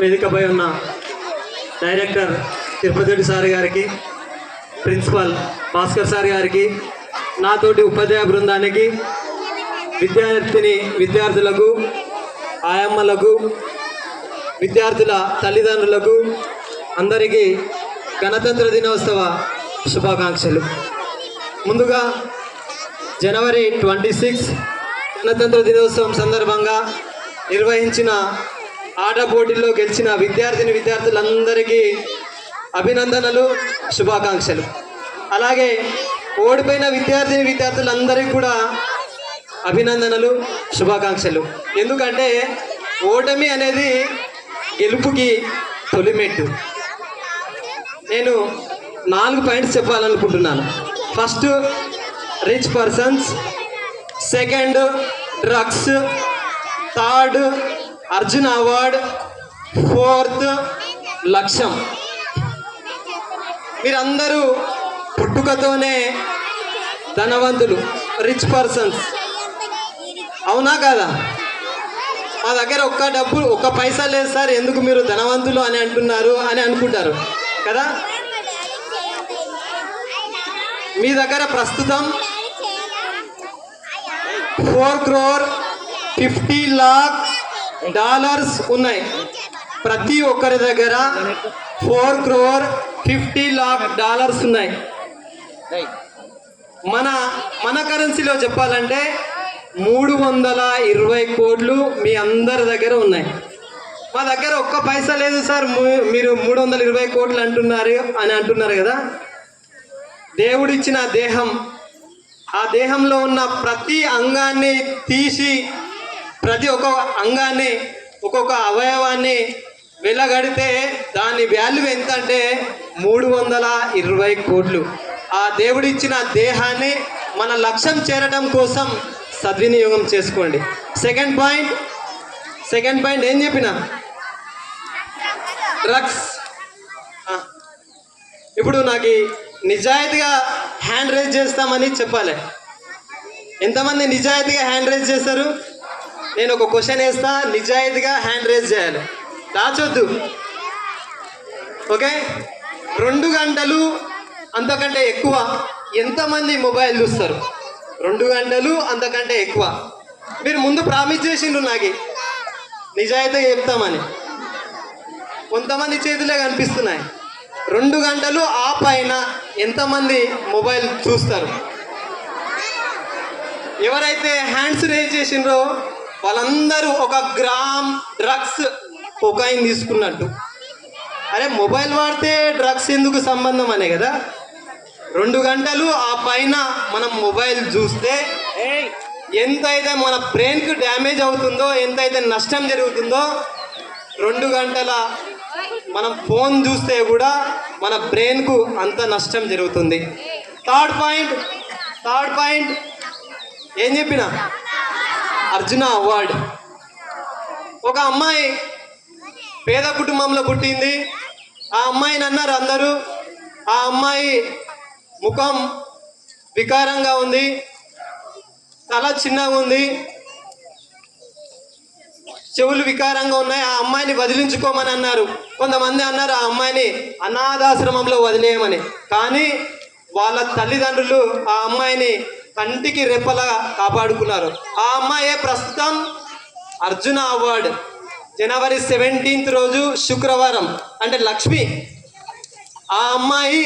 వేదికపై ఉన్న director Tirupati sir గారికి ప్రిన్సిపల్ భాస్కర్ సార్ గారికి నాతోటి ఉపాధ్యాయ బృందానికి విద్యార్థిని విద్యార్థులకు ఆయమ్మలకు విద్యార్థుల తల్లిదండ్రులకు అందరికీ గణతంత్ర దినోత్సవ శుభాకాంక్షలు. ముందుగా జనవరి ట్వంటీ సిక్స్ గణతంత్ర దినోత్సవం సందర్భంగా నిర్వహించిన ఆట పోటీల్లో గెలిచిన విద్యార్థిని విద్యార్థులందరికీ అభినందనలు శుభాకాంక్షలు. అలాగే ఓడిపోయిన విద్యార్థిని విద్యార్థులందరికీ కూడా అభినందనలు శుభాకాంక్షలు. ఎందుకంటే ఓటమి అనేది గెలుపుకి తొలిమెట్టు నేను నాలుగు పాయింట్స్ చెప్పాలనుకుంటున్నాను. First rich persons. Second drugs. Third Arjun award fourth లక్ష్యం. మీరందరూ పుట్టుకతోనే ధనవంతులు రిచ్ పర్సన్స్ అవునా కాదా? మా దగ్గర ఒక్క డబ్బు ఒక్క పైసా లేదు సార్ ఎందుకు మీరు ధనవంతులు అని అంటున్నారు అని అనుకుంటారు కదా? మీ దగ్గర ప్రస్తుతం four crore fifty lakh dollars ఉన్నాయి. ప్రతి ఒక్కరి దగ్గర four crore fifty lakh dollars ఉన్నాయి. మన మన కరెన్సీలో చెప్పాలంటే మూడు వందల ఇరవై కోట్లు మీ అందరి దగ్గర ఉన్నాయి. మా దగ్గర ఒక్క పైసా లేదు సార్. మీరు మూడు వందల ఇరవై కోట్లు అంటున్నారు అని అంటున్నారు కదా. దేవుడిచ్చిన దేహం. ఆ దేహంలో ఉన్న ప్రతి అంగాన్ని తీసి ప్రతి ఒక్క అంగాన్ని ఒక్కొక్క అవయవాన్ని వెలగడితే దాని వాల్యూ ఎంత అంటే మూడు వందల ఇరవై కోట్లు. ఆ దేవుడిచ్చిన దేహాన్ని మన లక్ష్యం చేరడం కోసం సద్వినియోగం చేసుకోండి. సెకండ్ పాయింట్ సెకండ్ పాయింట్ ఏం చెప్పిన? డ్రగ్స్ ఇప్పుడు నాకు నిజాయితీగా హ్యాండ్ రైజ్ చేస్తామని చెప్పాలి. ఎంతమంది నిజాయితీగా హ్యాండ్ రైజ్ చేస్తారు? నేను ఒక క్వశ్చన్ వేస్తా నిజాయితీగా హ్యాండ్ రేజ్ చేయాలి. దాచొద్దు. ఓకే రెండు గంటలు అంతకంటే ఎక్కువ ఎంతమంది మొబైల్ చూస్తారు? రెండు గంటలు అంతకంటే ఎక్కువ. మీరు ముందు ప్రామిస్ చేసిండ్రు నాకు. నిజాయితీగా చెప్తామని. కొంతమంది చేతులే కనిపిస్తున్నాయి. రెండు గంటలు ఆ పైన ఎంతమంది మొబైల్ చూస్తారు? ఎవరైతే హ్యాండ్స్ రేజ్ చేసిండ్రో వాళ్ళందరూ ఒక గ్రామ్ డ్రగ్స్ కొకాయిన్ తీసుకున్నట్టు. అరే మొబైల్ వాడితే డ్రగ్స్ ఎందుకు సంబంధం అనే కదా? రెండు గంటలు ఆ పైన మనం మొబైల్ చూస్తే ఎంతైతే మన బ్రెయిన్కి డ్యామేజ్ అవుతుందో ఎంతైతే నష్టం జరుగుతుందో రెండు గంటల మనం ఫోన్ చూస్తే కూడా మన బ్రెయిన్కు అంత నష్టం జరుగుతుంది. థర్డ్ పాయింట్ థర్డ్ పాయింట్ ఏం చెప్పిన? అర్జున అవార్డ్. ఒక అమ్మాయి పేద కుటుంబంలో పుట్టింది. ఆ అమ్మాయిని అన్నారు అందరూ. ఆ అమ్మాయి ముఖం వికారంగా ఉంది. తల చిన్నగా ఉంది. చెవులు వికారంగా ఉన్నాయి. ఆ అమ్మాయిని వదిలించుకోమని అన్నారు. కొంతమంది అన్నారు ఆ అమ్మాయిని అనాథాశ్రమంలో వదిలేయమని. కానీ వాళ్ళ తల్లిదండ్రులు ఆ అమ్మాయిని కంటికి రెప్పలా కాపాడుకున్నారు. ఆ అమ్మాయే ప్రస్తుతం అర్జున అవార్డు. జనవరి సెవెంటీన్త్ రోజు శుక్రవారం అంటే లక్ష్మి. ఆ అమ్మాయి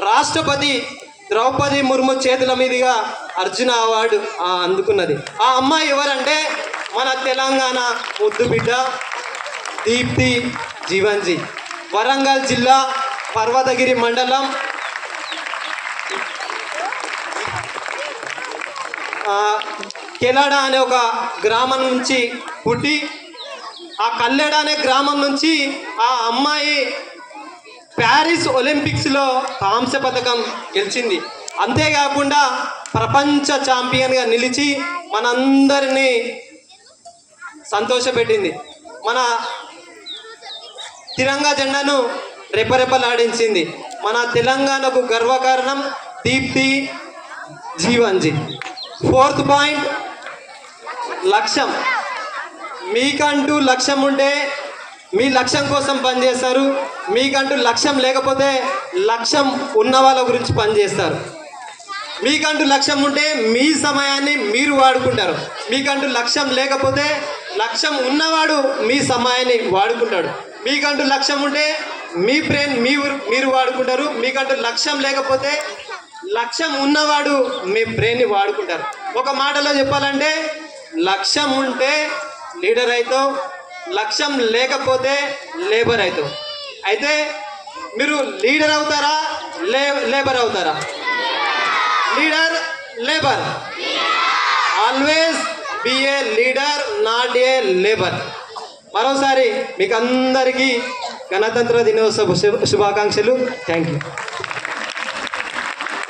రాష్ట్రపతి ద్రౌపది ముర్ము చేతుల మీదుగా అర్జున అవార్డు అందుకున్నది. ఆ అమ్మాయి ఎవరంటే మన తెలంగాణ ముద్దు బిడ్డ దీప్తి జీవన్జీ. వరంగల్ జిల్లా పర్వతగిరి మండలం కెనడా అనే ఒక గ్రామం నుంచి పుట్టి ఆ కల్లెడ అనే గ్రామం నుంచి ఆ అమ్మాయి ప్యారిస్ ఒలింపిక్స్లో కాంస్య పథకం గెలిచింది. అంతేకాకుండా ప్రపంచ ఛాంపియన్గా నిలిచి మనందరినీ సంతోషపెట్టింది. మన తిరంగా జెండాను రెపరెపలాడించింది. మన తెలంగాణకు గర్వకారణం దీప్తి జీవన్జీ. ఫోర్త్ పాయింట్ లక్ష్యం. మీకంటూ లక్ష్యం ఉంటే మీ లక్ష్యం కోసం పనిచేస్తారు. మీకంటూ లక్ష్యం లేకపోతే లక్ష్యం ఉన్న వాళ్ళ గురించి పనిచేస్తారు. మీకంటూ లక్ష్యం ఉంటే మీ సమయాన్ని మీరు వాడుకుంటారు. మీకంటూ లక్ష్యం లేకపోతే లక్ష్యం ఉన్నవాడు మీ సమయాన్ని వాడుకుంటాడు. మీకంటూ లక్ష్యం ఉంటే మీ బ్రెయిన్ మీ మీరు వాడుకుంటారు. మీకంటూ లక్ష్యం లేకపోతే లక్ష్యం ఉన్నవాడు మీ బ్రెయిన్ని వాడుకుంటారు. ఒక మాటలో చెప్పాలంటే లక్ష్యం ఉంటే లీడర్ అవుతావు లక్ష్యం లేకపోతే లేబర్ అవుతావు అయితే మీరు లీడర్ అవుతారా లే లేబర్ అవుతారా? Leader labour. Always be a leader not a labour. మరోసారి మీకు అందరికీ గణతంత్ర దినోత్సవ శుభ- శుభాకాంక్షలు. Thank you.